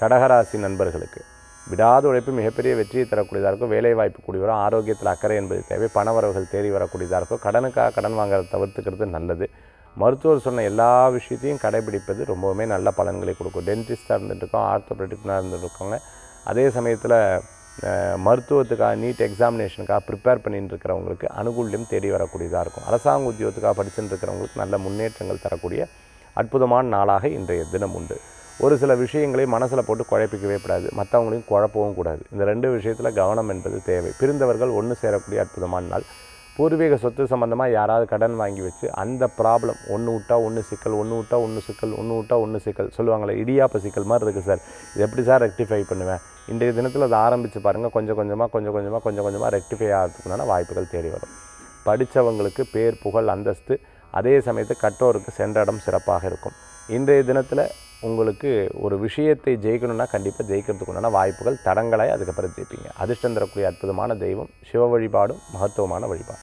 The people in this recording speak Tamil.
கடகராசி நண்பர்களுக்கு. விடாத உழைப்பு மிகப்பெரிய வெற்றியை தரக்கூடியதாக இருக்கும் வேலை வாய்ப்பு வரும் ஆரோக்கியத்தில் அக்கறை என்பது தேவை. பணவரவுகள் தேடி வரக்கூடியதாக இருக்கும் கடனுக்காக கடன் வாங்குறத தவிர்த்துக்கிறது நல்லது. மருத்துவர் சொன்ன எல்லா விஷயத்தையும் கடைபிடிப்பது ரொம்பவுமே நல்ல பலன்களை கொடுக்கும். டென்டிஸ்டாக இருந்துட்டுருக்கோம் ஆர்த்தோபெட்டிக்னாக இருந்துருக்கோங்க அதே சமயத்தில் மருத்துவத்துக்காக நீட் எக்ஸாமினேஷனுக்காக ப்ரிப்பேர் பண்ணிட்டு இருக்கிறவங்களுக்கு அனுகூல்யம் தேடி வரக்கூடியதாக இருக்கும். அரசாங்க உத்தியோகத்துக்காக படிச்சுட்டு இருக்கிறவங்களுக்கு நல்ல முன்னேற்றங்கள் தரக்கூடிய அற்புதமான நாளாக இன்றைய தினம் உண்டு. ஒரு சில விஷயங்களை மனசில் போட்டு குழப்பிக்கவே கூடாது. மற்றவங்களையும் குழப்பவும் கூடாது. இந்த ரெண்டு விஷயத்தில் கவனம் என்பது தேவை. பிரிந்தவர்கள் ஒன்று சேரக்கூடிய அற்புதமான நாள். பூர்வீக சொத்து சம்மந்தமாக யாராவது கடன் வாங்கி வச்சு அந்த ப்ராப்ளம் ஒன்று விட்டா ஒன்று சிக்கல் ஒன்று விட்டா ஒன்று சிக்கல் ஒன்று விட்டா ஒன்று சிக்கல் சொல்லுவாங்களே இடியாப்ப சிக்கல் மாதிரி இருக்குது சார். இது எப்படி சார் ரெக்டிஃபை பண்ணுவேன்? இன்றைய தினத்தில் அதை ஆரம்பித்து பாருங்கள் கொஞ்சம் கொஞ்சமாக கொஞ்சம் கொஞ்சமாக கொஞ்சம் கொஞ்சமாக ரெக்டிஃபை ஆகிறதுக்குண்டான வாய்ப்புகள் தேடி வரும். படித்தவங்களுக்கு பேர் புகழ் அந்தஸ்து அதே சமயத்து கற்றோருக்கு சென்ற இடம் சிறப்பாக இருக்கும். இன்றைய தினத்தில் உங்களுக்கு ஒரு விஷயத்தை ஜெயிக்கணும்னா கண்டிப்பாக ஜெயிக்கிறதுக்கு உண்டான வாய்ப்புகள் தடங்களாய் அதுக்கப்புறம் ஜெயிப்பீங்க. அதிர்ஷ்டம் தரக்கூடிய அற்புதமான தெய்வம் சிவ வழிபாடும் மகத்துவமான வழிபாடு